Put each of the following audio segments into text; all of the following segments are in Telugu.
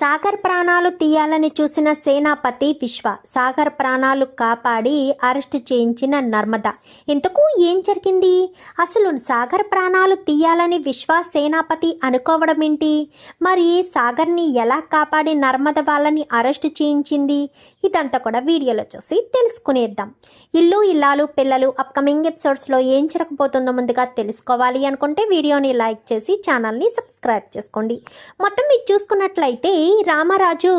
సాగర్ ప్రాణాలు తీయాలని చూసిన సేనాపతి విశ్వ సాగర్ ప్రాణాలు కాపాడి అరెస్ట్ చేయించిన నర్మద. ఇంతకు ఏం జరిగింది? అసలు సాగర్ ప్రాణాలు తీయాలని విశ్వ సేనాపతి అనుకోవడం ఏంటి? మరి సాగర్ని ఎలా కాపాడి నర్మద వాళ్ళని అరెస్ట్ చేయించింది? ఇదంతా కూడా వీడియోలో చూసి తెలుసుకునేద్దాం. ఇల్లు ఇల్లాలు పిల్లలు అప్కమింగ్ ఎపిసోడ్స్లో ఏం జరగబోతుందో ముందుగా తెలుసుకోవాలి అనుకుంటే వీడియోని లైక్ చేసి ఛానల్ని సబ్స్క్రైబ్ చేసుకోండి. మొత్తం మీరు చూసుకున్నట్లయితే రామరాజు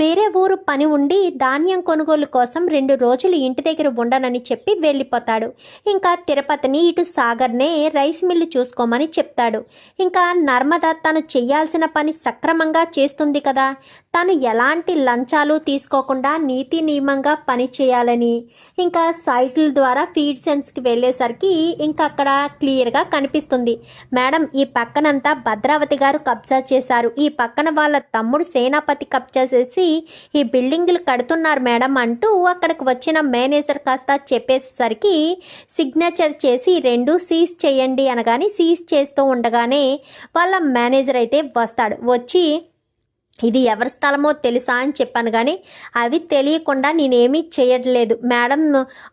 వేరే ఊరు పని ఉండి ధాన్యం కొనుగోలు కోసం రెండు రోజులు ఇంటి దగ్గర ఉండనని చెప్పి వెళ్ళిపోతాడు. ఇంకా తిరుపతిని ఇటు సాగర్నే రైస్ మిల్లు చూసుకోమని చెప్తాడు. ఇంకా నర్మద తను చేయాల్సిన పని సక్రమంగా చేస్తుంది కదా. తను ఎలాంటి లంచాలు తీసుకోకుండా నీతి నియమంగా పని చేయాలని ఇంకా సైట్ల ద్వారా ఫీడ్ సెన్స్కి వెళ్ళేసరికి ఇంకా అక్కడ క్లియర్గా కనిపిస్తుంది. మేడం ఈ పక్కనంతా భద్రావతి గారు కబ్జా చేశారు. ఈ పక్కన వాళ్ళ తమ్ముడు సేనాపతి కబ్జా చేసి ఈ బిల్డింగ్లు కడుతున్నారు మేడం అంటూ అక్కడికి వచ్చిన మేనేజర్ కాస్త చెప్పేసరికి సిగ్నేచర్ చేసి రెండు సీజ్ చేయండి అనగానే సీజ్ చేస్తూ ఉండగానే వాళ్ళ మేనేజర్ అయితే వస్తాడు. వచ్చి ఇది ఎవరి స్థలమో తెలుసా అని చెప్పాను కానీ అవి తెలియకుండా నేనేమీ చేయట్లేదు. మేడం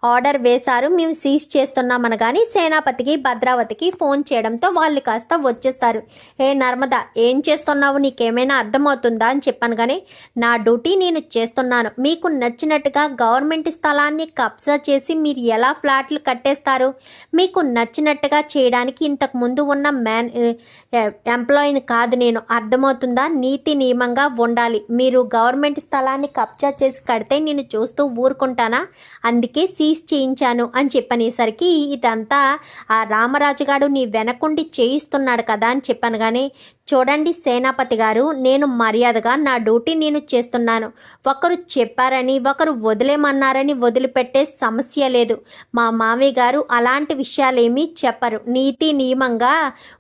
ఆర్డర్ వేశారు మేము సీజ్ చేస్తున్నామని కానీ సేనాపతికి భద్రావతికి ఫోన్ చేయడంతో వాళ్ళు కాస్త వచ్చేస్తారు. ఏ నర్మద ఏం చేస్తున్నావు? నీకేమైనా అర్థమవుతుందా? అని చెప్పాను కానీ నా డ్యూటీ నేను చేస్తున్నాను. మీకు నచ్చినట్టుగా గవర్నమెంట్ స్థలాన్ని కబ్జా చేసి మీరు ఎలా ఫ్లాట్లు కట్టేస్తారు? మీకు నచ్చినట్టుగా చేయడానికి ఇంతకు ముందు ఉన్న మ్యాన్ ఎంప్లాయీని కాదు నేను. అర్థమవుతుందా? నీతి నియమంగా ఉండాలి. మీరు గవర్నమెంట్ స్థలాన్ని కబ్జా చేసి కడితే నేను చూస్తూ ఊరుకుంటానా? అందుకే సీజ్ చేయించాను అని చెప్పనేసరికి ఇదంతా ఆ రామరాజుగాడు నీ వెనకుండి చేయిస్తున్నాడు కదా అని చెప్పాను కానీ చూడండి సేనాపతి గారు నేను మర్యాదగా నా డ్యూటీ నేను చేస్తున్నాను. ఒకరు చెప్పారని ఒకరు వదిలేమన్నారని వదిలిపెట్టే సమస్య లేదు. మా మామయ్య గారు అలాంటి విషయాలేమీ చెప్పరు. నీతి నియమంగా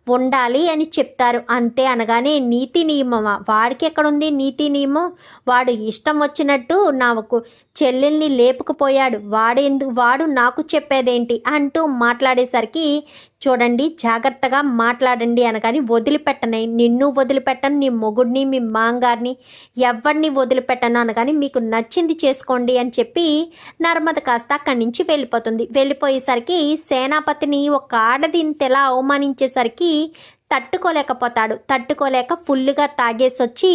ఉండాలి అని చెప్తారు. అంతే అనగానే నీతి నియమమా? వాడికి ఎక్కడుంది నీతి నియమం? వాడు ఇష్టం వచ్చినట్టు నాకు చెల్లెల్ని లేపుకుపోయాడు. వాడెందు వాడు నాకు చెప్పేదేంటి? అంటూ మాట్లాడేసరికి చూడండి జాగ్రత్తగా మాట్లాడండి అనగాని వదిలిపెట్టను నిన్ను వదిలిపెట్టను నీ మొగుడిని మీ మాంగారిని ఎవరిని వదిలిపెట్టను అనగాని మీకు నచ్చింది చేసుకోండి అని చెప్పి నర్మద కాస్త అక్కడి నుంచి వెళ్ళిపోతుంది. వెళ్ళిపోయేసరికి సేనాపతిని ఒక ఆడదింతెలా అవమానించేసరికి తట్టుకోలేకపోతాడు. తట్టుకోలేక ఫుల్గా తాగేసి వచ్చి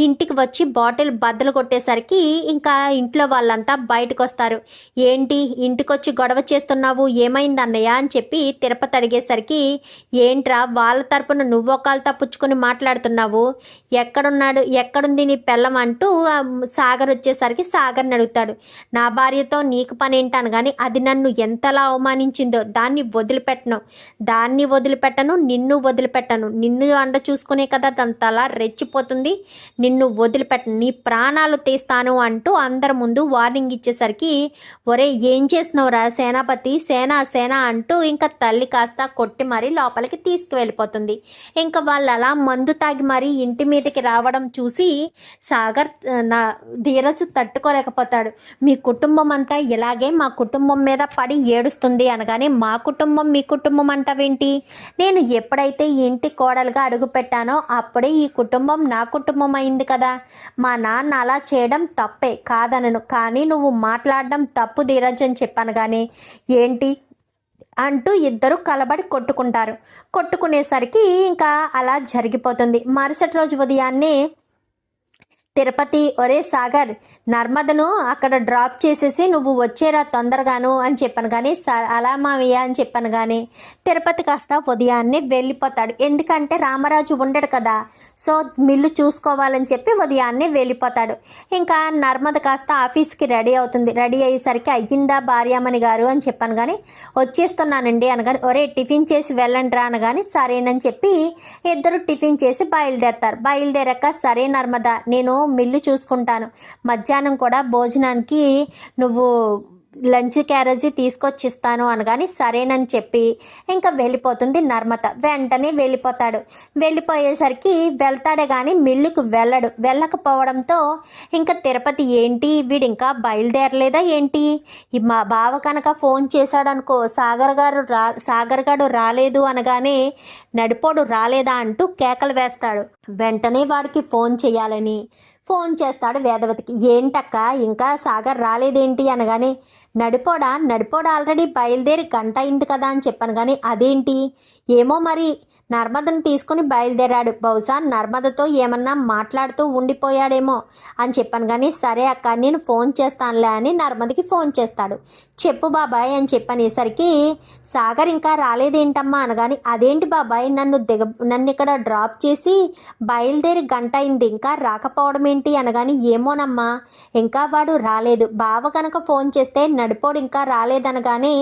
ఇంటికి వచ్చి బాటిల్ బద్దలు కొట్టేసరికి ఇంకా ఇంట్లో వాళ్ళంతా బయటకు వస్తారు ఏంటి? ఇంటికి వచ్చి గొడవ చేస్తున్నావు? ఏమైంది అన్నయ్య? అని చెప్పి తిరుపతి అడిగేసరికి ఏంట్రా? వాళ్ళ తరపున నువ్వు ఒకళ్ళు తప్పుచ్చుకొని మాట్లాడుతున్నావు? ఎక్కడున్నాడు? ఎక్కడుంది నీ పెళ్ళం? అంటూ సాగర్ వచ్చేసరికి సాగర్ని అడుగుతాడు. నా భార్యతో నీకు పని ఏంటాను కానీ అది నన్ను ఎంతలా అవమానించిందో దాన్ని వదిలిపెట్టను. దాన్ని వదిలిపెట్టను నిన్ను వదిలిపెట్టను. నిన్ను అండ చూసుకునే కదా దాని తల రెచ్చిపోతుంది. నిన్ను వదిలిపెట్టను. నీ ప్రాణాలు తీస్తాను అంటూ అందరి ముందు వార్నింగ్ ఇచ్చేసరికి ఒరే ఏం చేస్తున్నావురా సేనాపతి? సేనా సేనా అంటూ ఇంకా తల్లి కాస్త కొట్టి మరీ లోపలికి తీసుకువెళ్ళిపోతుంది. ఇంకా వాళ్ళు అలా మందు తాగి మరీ ఇంటి మీదకి రావడం చూసి సాగర్ నా ధీరజ్ తట్టుకోలేకపోతాడు. మీ కుటుంబం అంతా ఇలాగే మా కుటుంబం మీద పడి ఏడుస్తుంది అనగానే మా కుటుంబం మీ కుటుంబం అంటావేంటి? నేను ఎప్పుడైతే ఈ ఇంటి కోడలుగా అడుగుపెట్టానో అప్పుడే ఈ కుటుంబం నా కుటుంబం అయింది కదా. మా నాన్న అలా చేయడం తప్పే కాదనను. కానీ నువ్వు మాట్లాడడం తప్పు ధీరజ్ అని చెప్పాను కానీ ఏంటి? అంటూ ఇద్దరు కలబడి కొట్టుకుంటారు. కొట్టుకునేసరికి ఇంకా అలా జరిగిపోతుంది. మరుసటి రోజు ఉదయాన్నే తిరుపతి ఒరే సాగర్ నర్మదను అక్కడ డ్రాప్ చేసేసి నువ్వు వచ్చేరా తొందరగాను అని చెప్పాను కానీ స- అలా మావయ్య అని చెప్పాను కానీ తిరుపతి కాస్త ఉదయాన్నే వెళ్ళిపోతాడు. ఎందుకంటే రామరాజు ఉండడు కదా. సో మిల్లు చూసుకోవాలని చెప్పి ఉదయాన్నే వెళ్ళిపోతాడు. ఇంకా నర్మద కాస్త ఆఫీస్కి రెడీ అవుతుంది. రెడీ అయ్యేసరికి అయ్యిందా భార్యామణి గారు అని చెప్పాను కానీ వచ్చేస్తున్నానండి అనగాని ఒరే టిఫిన్ చేసి వెళ్ళండి రా అనగానే సరేనని చెప్పి ఇద్దరు టిఫిన్ చేసి బయలుదేరతారు. బయలుదేరాక సరే నర్మద నేను మిల్లు చూసుకుంటాను. మధ్యాహ్నం కూడా భోజనానికి నువ్వు లంచ్ క్యారేజీ తీసుకొచ్చి ఇస్తాను అనగాని సరేనని చెప్పి ఇంకా వెళ్ళిపోతుంది నర్మత వెంటనే వెళ్ళిపోతాడు. వెళ్ళిపోయేసరికి వెళ్తాడే కానీ మిల్లుకు వెళ్ళడు. వెళ్ళకపోవడంతో ఇంకా తిరుపతి ఏంటి? వీడు ఇంకా బయలుదేరలేదా ఏంటి? మా బావ కనుక ఫోన్ చేశాడనుకో సాగర్ గారు రా సాగర్ గారు రాలేదు అనగానే నడిపోడు రాలేదా అంటూ కేకలు వేస్తాడు. వెంటనే వాడికి ఫోన్ చేయాలని. ఫోన్ చేస్తాడు వేదవతికి. ఏంటక్క ఇంకా సాగర్ రాలేదేంటి? అనగానే నడిపోడా నడిపోడా ఆల్రెడీ బయలుదేరి గంట అయింది కదా అని చెప్పాను. కానీ అదేంటి? ఏమో మరి నర్మదను తీసుకుని బయలుదేరాడు. బహుశా నర్మదతో ఏమన్నా మాట్లాడుతూ ఉండిపోయాడేమో అని చెప్పాను కానీ సరే అక్క నేను ఫోన్ చేస్తానులే అని నర్మదకి ఫోన్ చేస్తాడు. చెప్పు బాబాయ్ అని చెప్పనేసరికి సాగర్ ఇంకా రాలేదేంటమ్మా అనగాని అదేంటి బాబాయ్ నన్ను దిగ నన్ను ఇక్కడ డ్రాప్ చేసి బయలుదేరి గంట అయింది ఇంకా రాకపోవడం ఏంటి అనగాని ఏమోనమ్మా ఇంకా వాడు రాలేదు. బావ కనుక ఫోన్ చేస్తే నడిపోడు ఇంకా రాలేదనగానే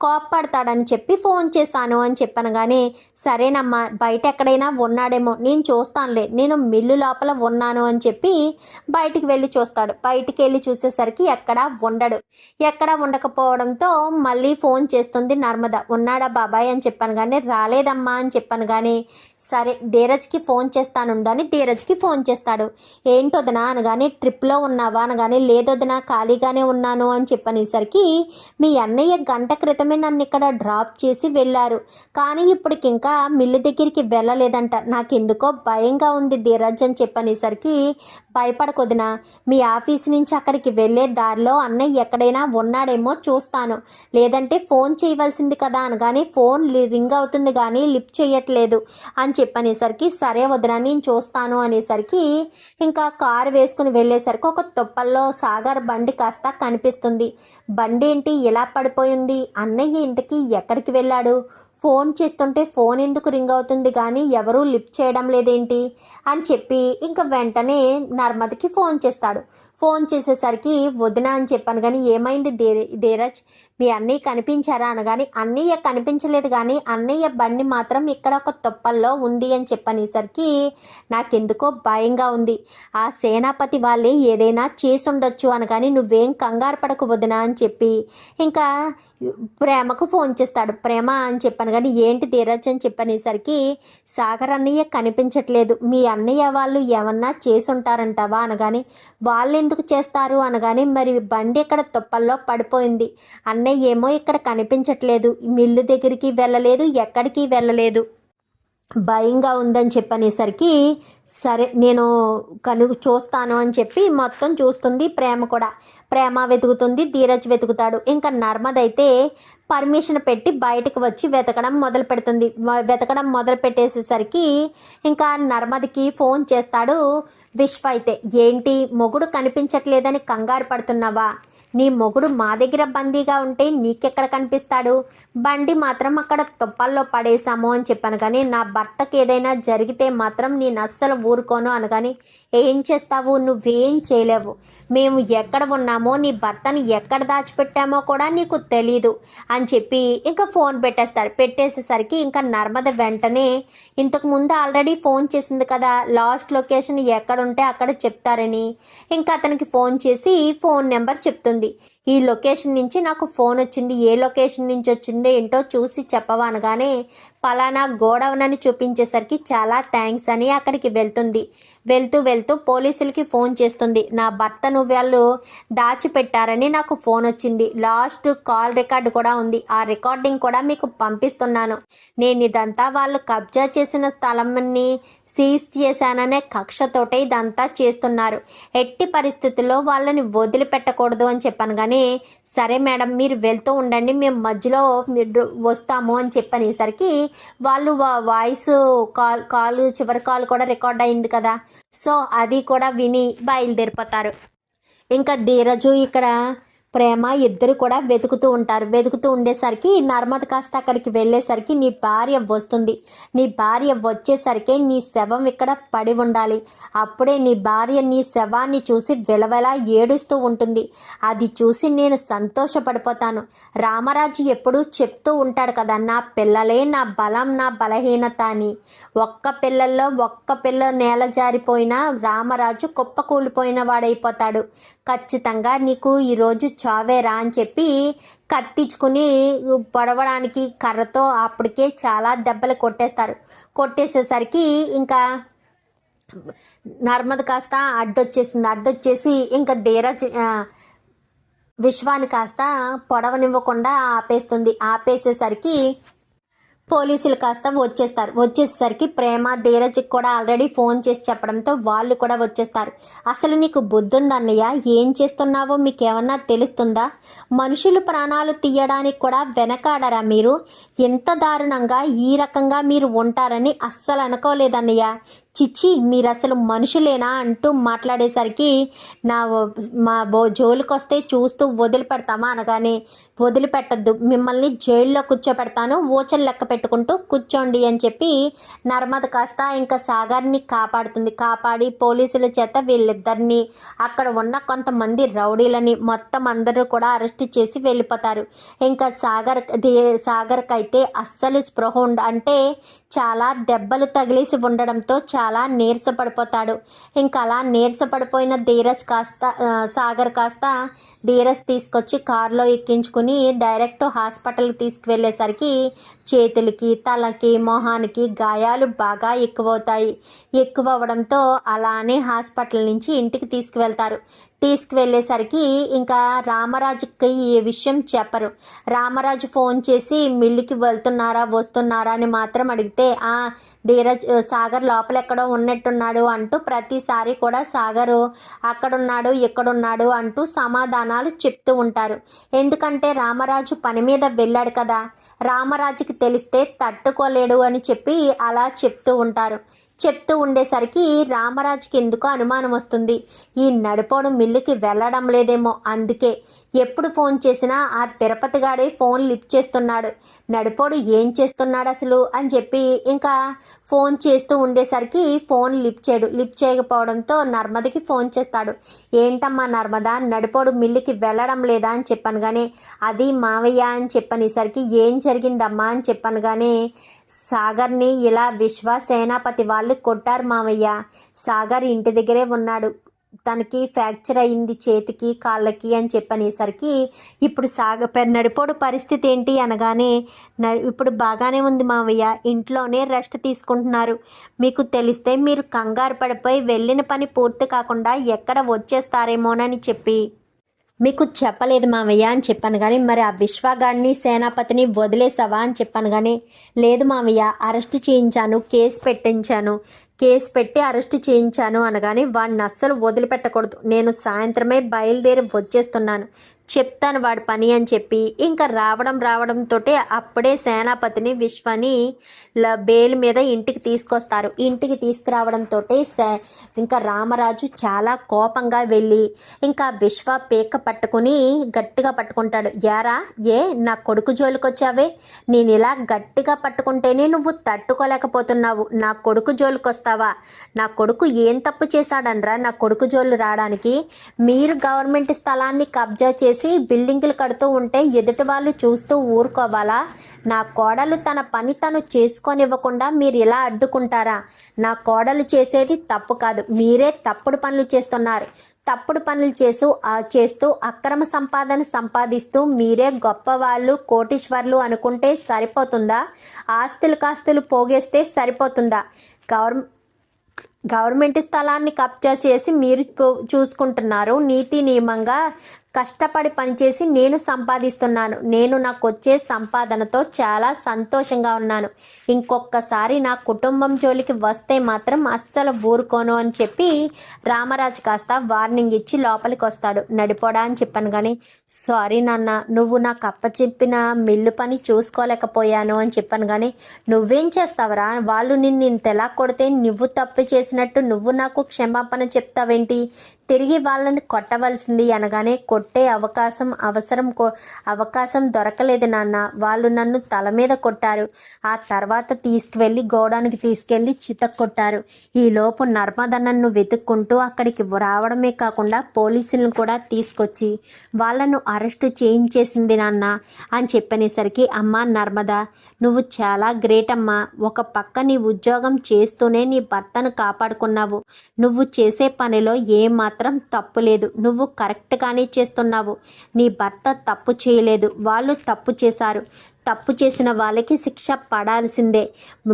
కోప్పడతాడని చెప్పి ఫోన్ చేశాను అని చెప్పాను కానీ సరేనమ్మా బయట ఎక్కడైనా ఉన్నాడేమో నేను చూస్తానులే నేను మిల్లు లోపల ఉన్నాను అని చెప్పి బయటికి వెళ్ళి చూస్తాడు. బయటికి వెళ్ళి చూసేసరికి ఎక్కడా ఉండడు. ఎక్కడా ఉండకపోవడంతో మళ్ళీ ఫోన్ చేస్తుంది నర్మద. ఉన్నాడా బాబాయ్? అని చెప్పాను కానీ రాలేదమ్మా అని చెప్పాను కానీ సరే ధీరజ్కి ఫోన్ చేస్తానుండని ధీరజ్కి ఫోన్ చేస్తాడు. ఏంటొదనా అనగానే ట్రిప్లో ఉన్నావా? అనగానే లేదొదనా ఖాళీగానే ఉన్నాను అని చెప్పనేసరికి మీ అన్నయ్య గంట క్రితమే నన్ను ఇక్కడ డ్రాప్ చేసి వెళ్ళారు. కానీ ఇప్పటికి ఇంకా మిల్లు దగ్గరికి వెళ్ళలేదంట. నాకు ఎందుకో భయంగా ఉంది ధీరజ్ అని చెప్పనేసరికి భయపడకొదినా మీ ఆఫీస్ నుంచి అక్కడికి వెళ్ళే దారిలో అన్నయ్య ఎక్కడైనా ఉన్నాడేమో చూస్తాను. లేదంటే ఫోన్ చేయవలసింది కదా అనగానే ఫోన్ లి- రింగ్ అవుతుంది కానీ లిఫ్ట్ చేయట్లేదు అని అని చెప్పనేసరికి సరే వదినా నేను చూస్తాను అనేసరికి ఇంకా కారు వేసుకుని వెళ్ళేసరికి ఒక తుప్పల్లో సాగర్ బండి కాస్త కనిపిస్తుంది. బండి ఏంటి ఇలా పడిపోయింది? అన్నయ్య ఇంతకీ ఎక్కడికి వెళ్ళాడు? ఫోన్ చేస్తుంటే ఫోన్ ఎందుకు రింగ్ అవుతుంది కానీ ఎవరూ లిఫ్ట్ చేయడం లేదేంటి అని చెప్పి ఇంకా వెంటనే నర్మదకి ఫోన్ చేస్తాడు. ఫోన్ చేసేసరికి వదిన అని చెప్పాను కానీ ఏమైంది దే ధీరజ్? మీ అన్నయ్య కనిపించారా అనగాని అన్నయ్య కనిపించలేదు కానీ అన్నయ్య బండి మాత్రం ఇక్కడ ఒక తొప్పల్లో ఉంది అని చెప్పనేసరికి నాకెందుకో భయంగా ఉంది. ఆ సేనాపతి వాళ్ళే ఏదైనా చేసి ఉండొచ్చు అనగాని నువ్వేం కంగారు పడకు వదిన అని చెప్పి ఇంకా ప్రేమకు ఫోన్ చేస్తాడు. ప్రేమ అని చెప్పాను కానీ ఏంటి ధీరజ్ అని చెప్పనేసరికి సాగర్ అన్నయ్య కనిపించట్లేదు. మీ అన్నయ్య వాళ్ళు ఏమన్నా చేసి ఉంటారంటావా అనగానే వాళ్ళు ఎందుకు చేస్తారు అనగానే మరి బండి ఇక్కడ తుప్పల్లో పడిపోయింది. అన్నయ్య ఏమో ఇక్కడ కనిపించట్లేదు. మిల్లు దగ్గరికి వెళ్ళలేదు ఎక్కడికి వెళ్ళలేదు. భయంగా ఉందని చెప్పనేసరికి సరే నేను కను చూస్తాను అని చెప్పి మొత్తం చూస్తుంది ప్రేమ కూడా. ప్రేమ వెతుకుతుంది ధీరజ్ వెతుకుతాడు. ఇంకా నర్మదైతే పర్మిషన్ పెట్టి బయటకు వచ్చి వెతకడం మొదలు పెడుతుంది. వెతకడం మొదలు పెట్టేసేసరికి ఇంకా నర్మద్కి ఫోన్ చేస్తాడు విశ్వ అయితే ఏంటి మొగుడు కనిపించట్లేదని కంగారు పడుతున్నావా? నీ మొగుడు మా దగ్గర బందీగా ఉంటే నీకెక్కడ కనిపిస్తాడు? బండి మాత్రం అక్కడ తుప్పల్లో పడేశాము అని చెప్పాను కానీ నా భర్తకి ఏదైనా జరిగితే మాత్రం నేను అస్సలు ఊరుకోను అనగాని ఏం చేస్తావు? నువ్వేం చేయలేవు. మేము ఎక్కడ ఉన్నామో నీ భర్తను ఎక్కడ దాచిపెట్టామో కూడా నీకు తెలీదు అని చెప్పి ఇంకా ఫోన్ పెట్టేస్తాడు. పెట్టేసేసరికి ఇంకా నర్మద వెంటనే ఇంతకు ముందు ఆల్రెడీ ఫోన్ చేసింది కదా లాస్ట్ లొకేషన్ ఎక్కడ ఉంటే అక్కడ చెప్తారని. ఇంకా అతనికి ఫోన్ చేసి ఫోన్ నెంబర్ చెప్తుంది. ఈ లొకేషన్ నుంచి నాకు ఫోన్ వచ్చింది ఏ లొకేషన్ నుంచి వచ్చిందో ఏంటో చూసి చెప్పవా అనగానే పలానా గోడౌన్ అని చూపించేసరికి చాలా థ్యాంక్స్ అని అక్కడికి వెళ్తుంది. వెళ్తూ వెళ్తూ పోలీసులకి ఫోన్ చేస్తుంది. నా భర్తను వాళ్ళు దాచిపెట్టారని నాకు ఫోన్ వచ్చింది. లాస్ట్ కాల్ రికార్డు కూడా ఉంది. ఆ రికార్డింగ్ కూడా మీకు పంపిస్తున్నాను. నేను ఇదంతా వాళ్ళు కబ్జా చేసిన స్థలంని సీజ్ చేశాననే కక్షతోటే ఇదంతా చేస్తున్నారు. ఎట్టి పరిస్థితుల్లో వాళ్ళని వదిలిపెట్టకూడదు అని చెప్పాను. కానీ సరే మేడం మీరు వెళ్తూ ఉండండి మేము మధ్యలో మీరు వస్తాము అని చెప్పనేసరికి వాళ్ళు వా- వాయిస్ కాల్ కాల్ చివరి కాల్ కూడా రికార్డ్ అయింది కదా. సో అది కూడా విని బయలుదేరిపోతారు. ఇంకా ధీరజు ఇక్కడ ప్రేమ ఇద్దరు కూడా వెతుకుతూ ఉంటారు. వెతుకుతూ ఉండేసరికి నర్మద కాస్త అక్కడికి వెళ్ళేసరికి నీ భార్య వస్తుంది. నీ భార్య వచ్చేసరికి నీ శవం ఇక్కడ పడి ఉండాలి. అప్పుడే నీ భార్య నీ శవాన్ని చూసి వెలవెలా ఏడుస్తూ ఉంటుంది. అది చూసి నేను సంతోషపడిపోతాను. రామరాజు ఎప్పుడూ చెప్తూ ఉంటాడు కదా నా పిల్లలే నా బలం నా బలహీనత అని. ఒక్క పిల్లల్లో ఒక్క పిల్ల నేల జారిపోయినా రామరాజు కుప్ప కూలిపోయిన వాడైపోతాడు. ఖచ్చితంగా నీకు ఈరోజు చావేరా అని చెప్పి కత్తించుకుని పొడవడానికి కర్రతో అప్పటికే చాలా దెబ్బలు కొట్టేస్తారు. కొట్టేసేసరికి ఇంకా నర్మద కాస్త అడ్డొచ్చేస్తుంది. అడ్డొచ్చేసి ఇంకా ధీరజ్ విశ్వాన్ని కాస్త పొడవనివ్వకుండా ఆపేస్తుంది. ఆపేసేసరికి పోలీసులు కాస్త వచ్చేస్తారు. వచ్చేసరికి ప్రేమ ధీరజ్కి కూడా ఆల్రెడీ ఫోన్ చేసి చెప్పడంతో వాళ్ళు కూడా వచ్చేస్తారు. అసలు నీకు బుద్ధి ఉందన్నయ్య ఏం చేస్తున్నావో మీకు ఏమన్నా తెలుస్తుందా? మనుషులు ప్రాణాలు తీయడానికి కూడా వెనకాడరా మీరు? ఎంత దారుణంగా ఈ రకంగా మీరు ఉంటారని అస్సలు అనుకోలేదన్నయ్య. చిచ్చి మీరు అసలు మనుషులేనా? అంటూ మాట్లాడేసరికి నా మా బో జోలికొస్తే చూస్తూ వదిలిపెడతామా? అనగానే వదిలిపెట్టద్దు మిమ్మల్ని జైల్లో కూర్చోపెడతాను ఓచలు లెక్క పెట్టుకుంటూ కూర్చోండి అని చెప్పి నర్మద కాస్త ఇంకా సాగర్ని కాపాడుతుంది. కాపాడి పోలీసుల చేత వీళ్ళిద్దరిని అక్కడ ఉన్న కొంతమంది రౌడీలని మొత్తం అందరూ కూడా అరెస్ట్ చేసి వెళ్ళిపోతారు. ఇంకా సాగర్ సాగర్కైతే సాగర్కి అయితే అస్సలు స్పృహ ఉండ అంటే చాలా దెబ్బలు తగిలేసి ఉండడంతో చాలా నీరసపడిపోతాడు. ఇంకా అలా నీరసపడిపోయిన ధీరజ్ కాస్త సాగర్ కాస్త డీరస్ తీసుకొచ్చి కారులో ఎక్కించుకుని డైరెక్ట్ హాస్పిటల్కి తీసుకువెళ్ళేసరికి చేతులకి తలకి మొహానికి గాయాలు బాగా ఎక్కువవుతాయి. ఎక్కువ అవడంతో అలానే హాస్పిటల్ నుంచి ఇంటికి తీసుకువెళ్తారు. తీసుకువెళ్ళేసరికి ఇంకా రామరాజుకి ఈ విషయం చెప్పరు. రామరాజు ఫోన్ చేసి మిల్లుకి వెళ్తున్నారా వస్తున్నారా? అని మాత్రం అడిగితే ఆ ధీరజ్ సాగర్ లోపల ఎక్కడో ఉన్నట్టున్నాడు అంటూ ప్రతిసారి కూడా సాగరు అక్కడున్నాడు ఇక్కడున్నాడు అంటూ సమాధానం సమాధానాలు చెప్తూ ఉంటారు. ఎందుకంటే రామరాజు పని మీద వెళ్ళాడు కదా. రామరాజుకి తెలిస్తే తట్టుకోలేడు అని చెప్పి అలా చెప్తూ ఉంటారు. చెప్తూ ఉండేసరికి రామరాజుకి ఎందుకో అనుమానం వస్తుంది. ఈ నడిపోడు మిల్లుకి వెళ్ళడం లేదేమో అందుకే. ఎప్పుడు ఫోన్ చేసినా ఆ తిరుపతి గాడే ఫోన్ లిఫ్ట్ చేస్తున్నాడు. నడిపోడు ఏం చేస్తున్నాడు అసలు అని చెప్పి ఇంకా ఫోన్ చేస్తూ ఉండేసరికి ఫోన్ లిఫ్ట్ చేయడు. లిఫ్ట్ చేయకపోవడంతో నర్మదకి ఫోన్ చేస్తాడు. ఏంటమ్మా నర్మద? నడిపోడు మిల్లుకి వెళ్ళడం లేదా? అని చెప్పాను కానీ అది మావయ్య అని చెప్పనేసరికి ఏం జరిగిందమ్మా? అని చెప్పాను కానీ సాగర్ని ఇలా విశ్వ సేనాపతి వాళ్ళు కొట్టారు మావయ్య. సాగర్ ఇంటి దగ్గరే ఉన్నాడు. తనకి ఫ్రాక్చర్ అయింది చేతికి కాళ్ళకి అని చెప్పనేసరికి ఇప్పుడు సాగ నడిపోడు పరిస్థితి ఏంటి అనగానే న ఇప్పుడు బాగానే ఉంది మావయ్య ఇంట్లోనే రెస్ట్ తీసుకుంటున్నారు. మీకు తెలిస్తే మీరు కంగారు పడిపోయి వెళ్ళిన పని పూర్తి కాకుండా ఎక్కడ వచ్చేస్తారేమోనని చెప్పి మీకు చెప్పలేదు మామయ్య అని చెప్పాను కానీ మరి ఆ విశ్వగాడిని సేనాపతిని వదిలేసావా? అని చెప్పాను కానీ లేదు మామయ్య అరెస్ట్ చేయించాను కేసు పెట్టించాను. కేసు పెట్టి అరెస్ట్ చేయించాను అనగానే వాడిని అస్సలు వదిలిపెట్టకూడదు. నేను సాయంత్రమే బయలుదేరి వచ్చేస్తున్నాను. చెప్తాను వాడి పని అని చెప్పి. ఇంకా రావడం రావడంతో అప్పుడే సేనాపతిని విశ్వని ల- మీద ఇంటికి తీసుకొస్తారు. ఇంటికి తీసుకురావడంతో ఇంకా రామరాజు చాలా కోపంగా వెళ్ళి ఇంకా విశ్వ పేక పట్టుకుని గట్టిగా పట్టుకుంటాడు. యారా ఏ నా కొడుకు జోలికొచ్చావే? నేను ఇలా గట్టిగా పట్టుకుంటేనే నువ్వు తట్టుకోలేకపోతున్నావు. నా కొడుకు జోలికొస్తావా? నా కొడుకు ఏం తప్పు చేశాడనరా? నా కొడుకు జోలు రావడానికి మీరు గవర్నమెంట్ స్థలాన్ని కబ్జా చేసి బిల్డింగులు కడుతూ ఉంటే ఎదుటి వాళ్ళు చూస్తూ ఊరుకోవాలా? నా కోడలు తన పని తను చేసుకొనివ్వకుండా మీరు ఇలా అడ్డుకుంటారా? నా కోడలు చేసేది తప్పు కాదు. మీరే తప్పుడు పనులు చేస్తున్నారు. తప్పుడు పనులు చేస్తూ చేస్తూ అక్రమ సంపాదన సంపాదిస్తూ మీరే గొప్పవాళ్ళు కోటీశ్వర్లు అనుకుంటే సరిపోతుందా? ఆస్తులు కాస్తులు పోగేస్తే సరిపోతుందా? గవర్న గవర్నమెంట్ స్థలాన్ని కబ్జా చేసి మీరు చూసుకుంటున్నారు. నీతి నియమంగా కష్టపడి పనిచేసి నేను సంపాదిస్తున్నాను. నేను నాకు వచ్చే సంపాదనతో చాలా సంతోషంగా ఉన్నాను. ఇంకొకసారి నా కుటుంబం జోలికి వస్తే మాత్రం అస్సలు ఊరుకోను అని చెప్పి రామరాజు కాస్త వార్నింగ్ ఇచ్చి లోపలికి వస్తాడు. నడిపోడా అని చెప్పాను కానీ సారీ నాన్న నువ్వు నాకు అప్పచెప్పిన మిల్లు పని చూసుకోలేకపోయాను అని చెప్పాను కానీ నువ్వేం చేస్తావరా? వాళ్ళు నిన్ను ఇంత ఎలా కొడితే నువ్వు తప్పు చేసి చేసినట్టు నువ్వు నాకు క్షమాపణ చెప్తావేంటి? తిరిగి వాళ్ళని కొట్టవలసింది అనగానే కొట్టే అవకాశం అవసరం కో అవకాశం దొరకలేదు నాన్న. వాళ్ళు నన్ను తల మీద కొట్టారు. ఆ తర్వాత తీసుకువెళ్ళి గోడానికి తీసుకెళ్ళి చిత కొట్టారు. ఈలోపు నర్మద నన్ను వెతుక్కుంటూ అక్కడికి రావడమే కాకుండా పోలీసులను కూడా తీసుకొచ్చి వాళ్ళను అరెస్టు చేయించేసింది నాన్న అని చెప్పనేసరికి అమ్మా నర్మద నువ్వు చాలా గ్రేట్ అమ్మా. ఒక పక్క నీ ఉద్యోగం చేస్తూనే నీ భర్తను కాపాడుకున్నావు. నువ్వు చేసే పనిలో ఏ మాత్రం తప్పు లేదు. నువ్వు కరెక్ట్గానే చేస్తున్నావు. నీ భర్త తప్పు చేయలేదు. వాళ్ళు తప్పు చేశారు. తప్పు చేసిన వాళ్ళకి శిక్ష పడాల్సిందే.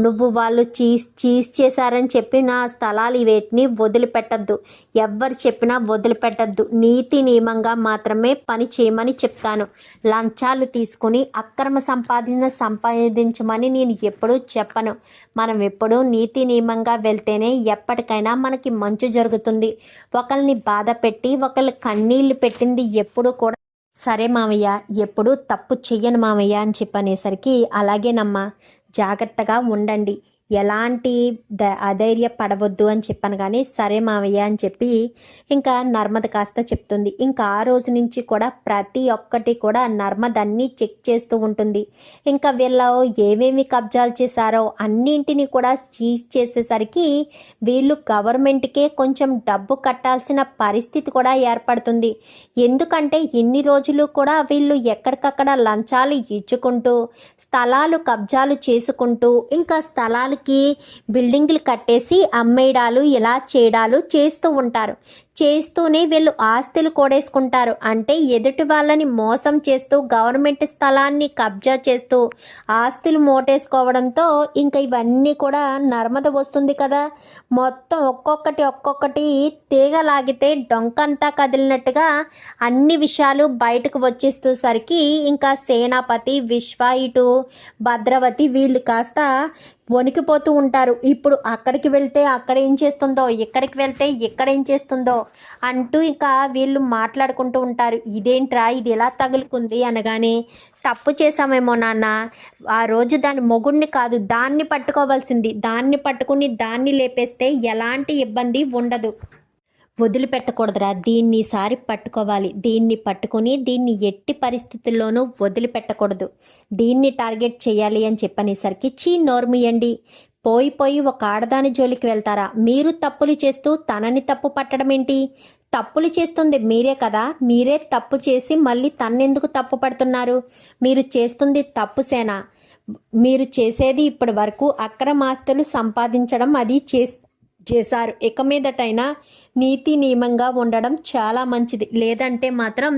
నువ్వు వాళ్ళు చీజ్ చీజ్ చేశారని చెప్పిన స్థలాలు వేటిని వదిలిపెట్టద్దు. ఎవ్వరు చెప్పినా వదిలిపెట్టద్దు. నీతి నియమంగా మాత్రమే పని చేయమని చెప్తాను. లంచాలు తీసుకుని అక్రమ సంపాదన సంపాదించమని నేను ఎప్పుడూ చెప్పను. మనం ఎప్పుడూ నీతి నియమంగా వెళ్తేనే ఎప్పటికైనా మనకి మంచు జరుగుతుంది. ఒకరిని బాధ పెట్టి ఒకళ్ళు కన్నీళ్ళు పెట్టింది ఎప్పుడూ కూడా సరే మామయ్య ఎప్పుడూ తప్పు చెయ్యను మామయ్య అని చెప్పనేసరికి అలాగేనమ్మా జాగ్రత్తగా ఉండండి. ఎలాంటి ద అధైర్య పడవద్దు అని చెప్పాను కానీ సరే మావయ్య అని చెప్పి ఇంకా నర్మద కాస్త చెప్తుంది. ఇంకా ఆ రోజు నుంచి కూడా ప్రతి ఒక్కటి కూడా నర్మద అన్నీ చెక్ చేస్తూ ఉంటుంది. ఇంకా వీళ్ళ ఏమేమి కబ్జాలు చేశారో అన్నింటినీ కూడా సీజ్ చేసేసరికి వీళ్ళు గవర్నమెంట్కే కొంచెం డబ్బు కట్టాల్సిన పరిస్థితి కూడా ఏర్పడుతుంది. ఎందుకంటే ఇన్ని రోజులు కూడా వీళ్ళు ఎక్కడికక్కడ లంచాలు ఇచ్చుకుంటూ స్థలాలు కబ్జాలు చేసుకుంటూ ఇంకా స్థలాలు దానికి బిల్డింగ్లు కట్టేసి అమ్మేయడాలు ఇలా చేయడాలు చేస్తూ ఉంటారు. చేస్తూనే వీళ్ళు ఆస్తులు కూడేసుకుంటారు. అంటే ఎదుటి వాళ్ళని మోసం చేస్తూ గవర్నమెంట్ స్థలాన్ని కబ్జా చేస్తూ ఆస్తులు మోటేసుకోవడంతో ఇంకా ఇవన్నీ కూడా నర్మద వస్తుంది కదా. మొత్తం ఒక్కొక్కటి ఒక్కొక్కటి తీగ లాగితే డొంకంతా కదిలినట్టుగా అన్ని విషయాలు బయటకు వచ్చేస్తూసరికి ఇంకా సేనాపతి విశ్వ ఇటు భద్రవతి వీళ్ళు కాస్త వణికిపోతూ ఉంటారు. ఇప్పుడు అక్కడికి వెళ్తే అక్కడ ఏం చేస్తుందో ఇక్కడికి వెళ్తే ఇక్కడ ఏం చేస్తుందో అంటూ ఇంకా వీళ్ళు మాట్లాడుకుంటూ ఉంటారు ఇదేంట్రా? ఇది ఎలా తగులుకుంది? అనగానే తప్పు చేశామేమో నాన్న. ఆ రోజు దాని మొగుడిని కాదు దాన్ని పట్టుకోవాల్సింది. దాన్ని పట్టుకుని దాన్ని లేపేస్తే ఎలాంటి ఇబ్బంది ఉండదు. వదిలిపెట్టకూడదురా. దీన్నిసారి పట్టుకోవాలి. దీన్ని పట్టుకొని దీన్ని ఎట్టి పరిస్థితుల్లోనూ వదిలిపెట్టకూడదు. దీన్ని టార్గెట్ చేయాలి అని చెప్పనేసరికి చీ నోర్మియండి. పోయి పోయి ఒక ఆడదాని జోలికి వెళ్తారా? మీరు తప్పులు చేస్తూ తనని తప్పు పట్టడం ఏంటి? తప్పులు చేస్తుంది మీరే కదా. మీరే తప్పు చేసి మళ్ళీ తన్నెందుకు తప్పు పడుతున్నారు? మీరు చేస్తుంది తప్పు సేన. మీరు చేసేది ఇప్పటి వరకు అక్రమాస్తులు సంపాదించడం అది చేసి చేశారు. ఇక మీదటైనా నీతి నియమంగా ఉండడం చాలా మంచిది. లేదంటే మాత్రం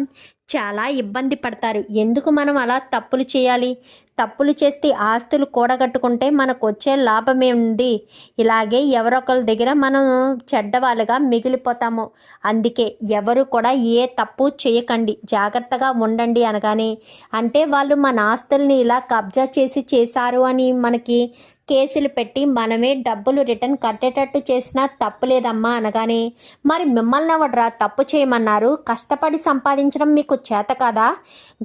చాలా ఇబ్బంది పడతారు. ఎందుకు మనం అలా తప్పులు చేయాలి? తప్పులు చేస్తే ఆస్తులు కూడగట్టుకుంటే మనకు వచ్చే లాభమే ఉంది ఇలాగే ఎవరొకరి దగ్గర మనం చెడ్డవాళ్ళుగా మిగిలిపోతాము. అందుకే ఎవరు కూడా ఏ తప్పు చేయకండి. జాగ్రత్తగా ఉండండి అనగానే. అంటే వాళ్ళు మన ఆస్తుల్ని ఇలా కబ్జా చేసి చేశారు అని మనకి కేసులు పెట్టి మనమే డబ్బులు రిటర్న్ కట్టేటట్టు చేసినా తప్పులేదమ్మా అనగానే మరి మిమ్మల్ని ఎవడరా తప్పు చేయమన్నారు? కష్టపడి సంపాదించడం మీకు చేత కాదా?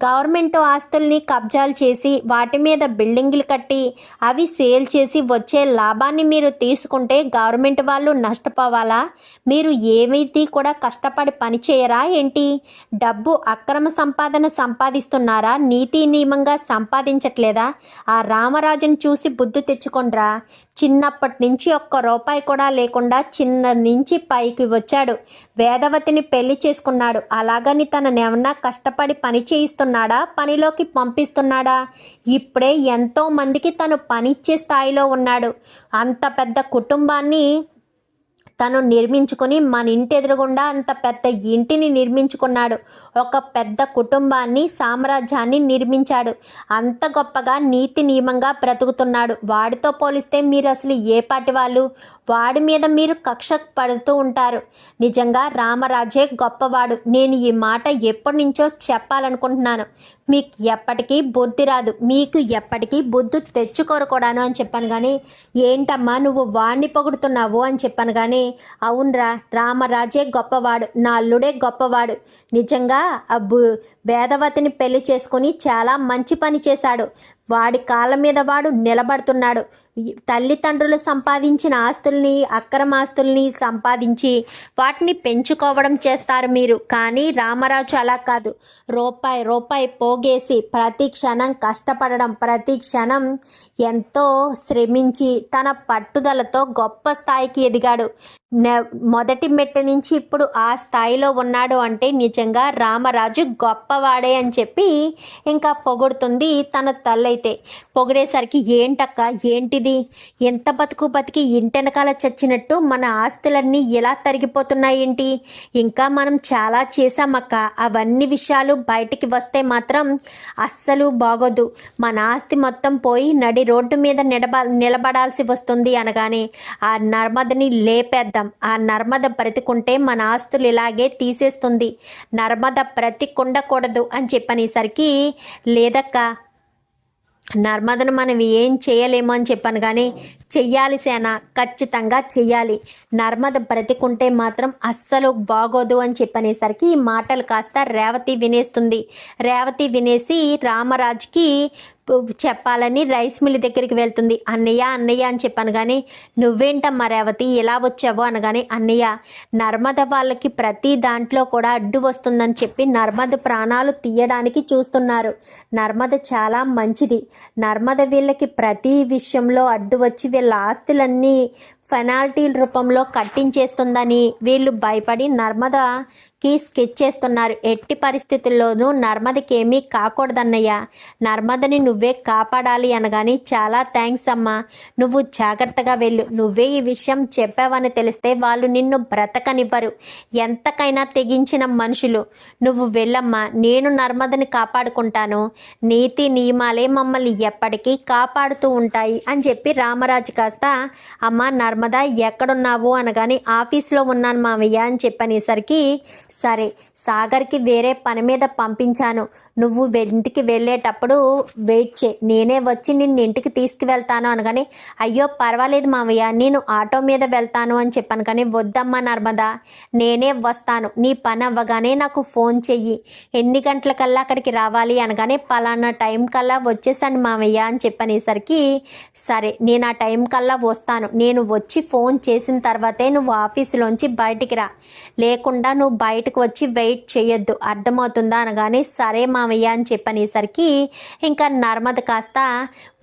గవర్నమెంట్ ఆస్తుల్ని కబ్జాలు చేసి వాటి మీద బిల్డింగులు కట్టి అవి సేల్ చేసి వచ్చే లాభాన్ని మీరు తీసుకుంటే గవర్నమెంట్ వాళ్ళు నష్టపోవాలా? మీరు ఏమైతే కూడా కష్టపడి పని చేయరా ఏంటి? డబ్బు అక్రమ సంపాదన సంపాదిస్తున్నారా? నీతి నియమంగా సంపాదించట్లేదా ఆ రామరాజుని చూసి బుద్ధి తెచ్చుకోండ్రా చిన్నప్పటి నుంచి ఒక్క రూపాయి కూడా లేకుండా చిన్న నుంచి పైకి వచ్చాడు. వేదవతిని పెళ్ళి చేసుకున్నాడు. అలాగని తననేమన్నా కష్టపడి పని చేయిస్తున్నాడా? పనిలోకి పంపిస్తున్నాడా? ఇప్పుడే ఎంతో మందికి తను పనిచ్చే స్థాయిలో ఉన్నాడు. అంత పెద్ద కుటుంబాన్ని తను నిర్మించుకుని మన ఇంటి ఎదురుగుండా అంత పెద్ద ఇంటిని నిర్మించుకున్నాడు. ఒక పెద్ద కుటుంబాన్ని సామ్రాజ్యాన్ని నిర్మించాడు. అంత గొప్పగా నీతి నియమంగా బ్రతుకుతున్నాడు. వాడితో పోలిస్తే మీరు అసలు ఏ పాటి వాళ్ళు? వాడి మీద మీరు కక్ష పడుతూ ఉంటారు. నిజంగా రామరాజే గొప్పవాడు. నేను ఈ మాట ఎప్పటి నుంచో చెప్పాలనుకుంటున్నాను. మీకు ఎప్పటికీ బుద్ధి రాదు. మీకు ఎప్పటికీ బుద్ధి తెచ్చుకోరు కూడాను అని చెప్పాను కానీ ఏంటమ్మా నువ్వు వాణ్ణి పొగుడుతున్నావు అని చెప్పాను కానీ అవునరా రామరాజే గొప్పవాడు. నా అల్లుడే గొప్పవాడు. నిజంగా అబ్బు వేదవతిని పెళ్ళి చేసుకుని చాలా మంచి పని చేశాడు. వాడి కాళ్ళ మీద వాడు నిలబడుతున్నాడు. తల్లిదండ్రులు సంపాదించిన ఆస్తుల్ని అక్రమ ఆస్తుల్ని సంపాదించి వాటిని పెంచుకోవడం చేస్తారు మీరు. కానీ రామరాజు అలా కాదు. రూపాయి రూపాయి పోగేసి ప్రతి క్షణం కష్టపడడం ప్రతి క్షణం ఎంతో శ్రమించి తన పట్టుదలతో గొప్ప స్థాయికి ఎదిగాడు. నె- మొదటి మెట్టు నుంచి ఇప్పుడు ఆ స్థాయిలో ఉన్నాడు అంటే నిజంగా రామరాజు గొప్పవాడే అని చెప్పి ఇంకా పొగుడుతుంది తన తల్లి. అయితే పొగిడేసరికి ఏంటక్క ఏంటిది? ఎంత బతుకు బతికి ఇంటెనకాల చచ్చినట్టు మన ఆస్తులన్నీ ఎలా తరిగిపోతున్నాయేంటి? ఇంకా మనం చాలా చేశామక్క. అవన్నీ విషయాలు బయటికి వస్తే మాత్రం అస్సలు బాగోదు. మన ఆస్తి మొత్తం పోయి నడి రోడ్డు మీద నిలబ నిలబడాల్సి వస్తుంది అనగానే ఆ నర్మదని లేపేద్దాం. ఆ నర్మద బ్రతికుంటే మన ఆస్తులు ఇలాగే తీసేస్తుంది. నర్మద బ్రతికుండకూడదు అని చెప్పనేసరికి లేదక్క నర్మదను మనం ఏం చేయలేము అని చెప్పాను కానీ చెయ్యాలి సేన ఖచ్చితంగా చెయ్యాలి. నర్మద బ్రతికుంటే మాత్రం అస్సలు బాగోదు అని చెప్పనేసరికి ఈ మాటలు కాస్త రేవతి వినేస్తుంది. రేవతి వినేసి రామరాజ్కి చెప్పాలని రైస్ మిల్ దగ్గరికి వెళ్తుంది. అన్నయ్య అన్నయ్య అని చెప్పాను కానీ నువ్వేంటమ్మా రేవతి ఎలా వచ్చావు? అనగానే అన్నయ్య నర్మద వాళ్ళకి ప్రతి దాంట్లో కూడా అడ్డు వస్తుందని చెప్పి నర్మద ప్రాణాలు తీయడానికి చూస్తున్నారు. నర్మద చాలా మంచిది. నర్మద వీళ్ళకి ప్రతి విషయంలో అడ్డు వచ్చి వీళ్ళ ఆస్తులన్నీ ఫెనాల్టీల రూపంలో కట్టించేస్తుందని వీళ్ళు భయపడి కి స్కెచ్ చేస్తున్నారు. ఎట్టి పరిస్థితుల్లోనూ నర్మదకి ఏమీ కాకూడదన్నయ్య. నర్మదని నువ్వే కాపాడాలి అనగాని చాలా థ్యాంక్స్ అమ్మా. నువ్వు జాగ్రత్తగా వెళ్ళు. నువ్వే ఈ విషయం చెప్పావని తెలిస్తే వాళ్ళు నిన్ను బ్రతకనివ్వరు. ఎంతకైనా తెగించిన మనుషులు. నువ్వు వెళ్ళమ్మా. నేను నర్మదని కాపాడుకుంటాను. నీతి నియమాలే మమ్మల్ని ఎప్పటికీ కాపాడుతూ ఉంటాయి అని చెప్పి రామరాజు కాస్త అమ్మ నర్మద ఎక్కడున్నావు? అనగాని ఆఫీస్లో ఉన్నాను మామయ్య అని చెప్పనేసరికి సరే సాగర్కి వేరే పని మీద పంపించాను. నువ్వు ఇంటికి వెళ్ళేటప్పుడు వెయిట్ చే నేనే వచ్చి నిన్ను ఇంటికి తీసుకువెళ్తాను అనగానే అయ్యో పర్వాలేదు మామయ్య నేను ఆటో మీద వెళ్తాను అని చెప్పాను కానీ వద్దమ్మా నర్మదా నేనే వస్తాను. నీ పని అవ్వగానే నాకు ఫోన్ చెయ్యి. ఎన్ని గంటలకల్లా అక్కడికి రావాలి అనగానే పలానా టైం కల్లా వచ్చేసాను మామయ్య అని చెప్పనేసరికి సరే నేను ఆ టైం కల్లా వస్తాను. నేను వచ్చి ఫోన్ చేసిన తర్వాతే నువ్వు ఆఫీసులోంచి బయటికి రా. లేకుండా నువ్వు బయట బయటకు వచ్చి వెయిట్ చేయొద్దు అర్థమవుతుందా అనగానే సరే మామయ్య అని చెప్పనేసరికి ఇంకా నర్మద కాస్త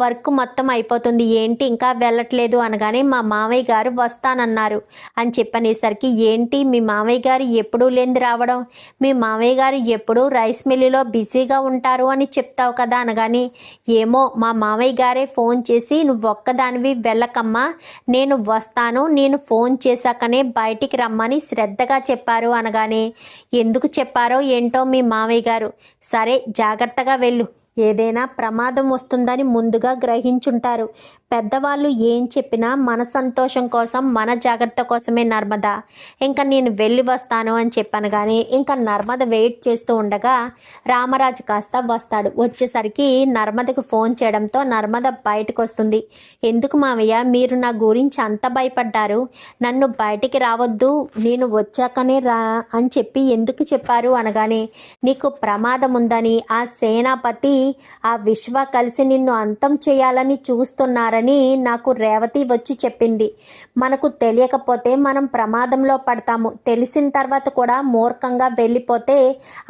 వర్క్ మొత్తం అయిపోతుంది ఏంటి ఇంకా వెళ్ళట్లేదు అనగానే మా మామయ్య గారు వస్తానన్నారు అని చెప్పనేసరికి ఏంటి మీ మామయ్య గారు ఎప్పుడూ లేని రావడం? మీ మామయ్య గారు ఎప్పుడూ రైస్ మిల్లులో బిజీగా ఉంటారు అని చెప్తావు కదా అనగాని ఏమో మా మామయ్య గారే ఫోన్ చేసి నువ్వు ఒక్కదానివి వెళ్ళకమ్మా నేను వస్తాను నేను ఫోన్ చేశాకనే బయటికి రమ్మని శ్రద్ధగా చెప్పారు అనగానే ఎందుకు చెప్పారో ఏంటో మీ మామయ్య గారు. సరే జాగ్రత్తగా వెళ్ళు. ఏదైనా ప్రమాదం వస్తుందని ముందుగా గ్రహించుంటారు. పెద్దవాళ్ళు ఏం చెప్పినా మన సంతోషం కోసం మన జాగ్రత్త కోసమే నర్మద. ఇంకా నేను వెళ్ళి వస్తాను అని చెప్పాను కానీ ఇంకా నర్మద వెయిట్ చేస్తూ ఉండగా రామరాజు కాస్త వస్తాడు. వచ్చేసరికి నర్మదకు ఫోన్ చేయడంతో నర్మద బయటకు వస్తుంది ఎందుకు మామయ్య మీరు నా గురించి అంత భయపడ్డారు? నన్ను బయటికి రావద్దు నేను వచ్చాకనే రా అని చెప్పి ఎందుకు చెప్పారు అనగానే నీకు ప్రమాదం ఉందని ఆ సేనాపతి ఆ విశ్వ కలిసి నిన్ను అంతం చేయాలని చూస్తున్నారని నాకు రేవతి వచ్చి చెప్పింది. మనకు తెలియకపోతే మనం ప్రమాదంలో పడతాము. తెలిసిన తర్వాత కూడా మూర్ఖంగా వెళ్ళిపోతే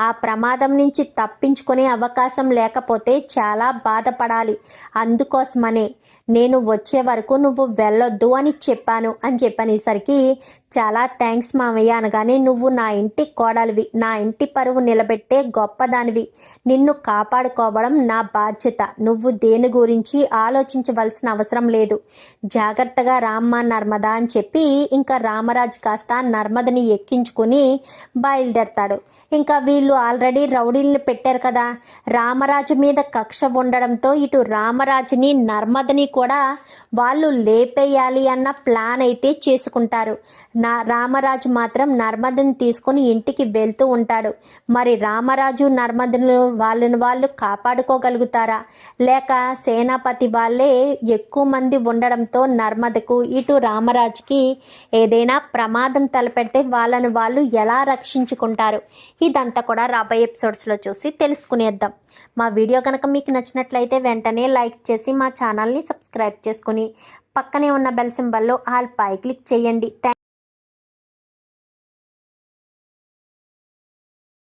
ఆ ప్రమాదం నుంచి తప్పించుకునే అవకాశం లేకపోతే చాలా బాధపడాలి. అందుకోసమనే నేను వచ్చే వరకు నువ్వు వెళ్ళొద్దు అని చెప్పాను అని చెప్పనేసరికి చాలా థ్యాంక్స్ మామయ్య అనగానే నువ్వు నా ఇంటి కోడలివి. నా ఇంటి పరువు నిలబెట్టే గొప్పదానివి. నిన్ను కాపాడుకోవడం నా బాధ్యత. నువ్వు దేని గురించి ఆలోచించవలసిన అవసరం లేదు. జాగ్రత్తగా రామ్మ నర్మదా అని చెప్పి ఇంకా రామరాజు కాస్త నర్మదని ఎక్కించుకుని బయలుదేరతాడు. ఇంకా వీళ్ళు ఆల్రెడీ రౌడీల్ని పెట్టారు కదా. రామరాజు మీద కక్ష ఉండడంతో ఇటు రామరాజుని నర్మదని కూడా వాళ్ళు లేపేయాలి అన్న ప్లాన్ అయితే చేసుకుంటారు. నా రామరాజు మాత్రం నర్మదని తీసుకుని ఇంటికి వెళ్తూ ఉంటాడు. మరి రామరాజు నర్మదను వాళ్ళని వాళ్ళు కాపాడుకోగలుగుతారా? లేక సేనాపతి వాళ్ళే ఎక్కువ మంది ఉండడంతో నర్మదకు ఇటు రామరాజుకి ఏదైనా ప్రమాదం తలపెడితే వాళ్ళని వాళ్ళు ఎలా రక్షించుకుంటారు? ఇదంతా కూడా రాబోయే ఎపిసోడ్స్లో చూసి తెలుసుకునేద్దాం. మా వీడియో కనుక మీకు నచ్చినట్లయితే వెంటనే లైక్ చేసి మా ఛానల్ని సబ్స్క్రైబ్ చేసుకుని పక్కనే ఉన్న బెల్ సింబల్లో ఆల్ పై క్లిక్ చేయండి. థ్యాంక్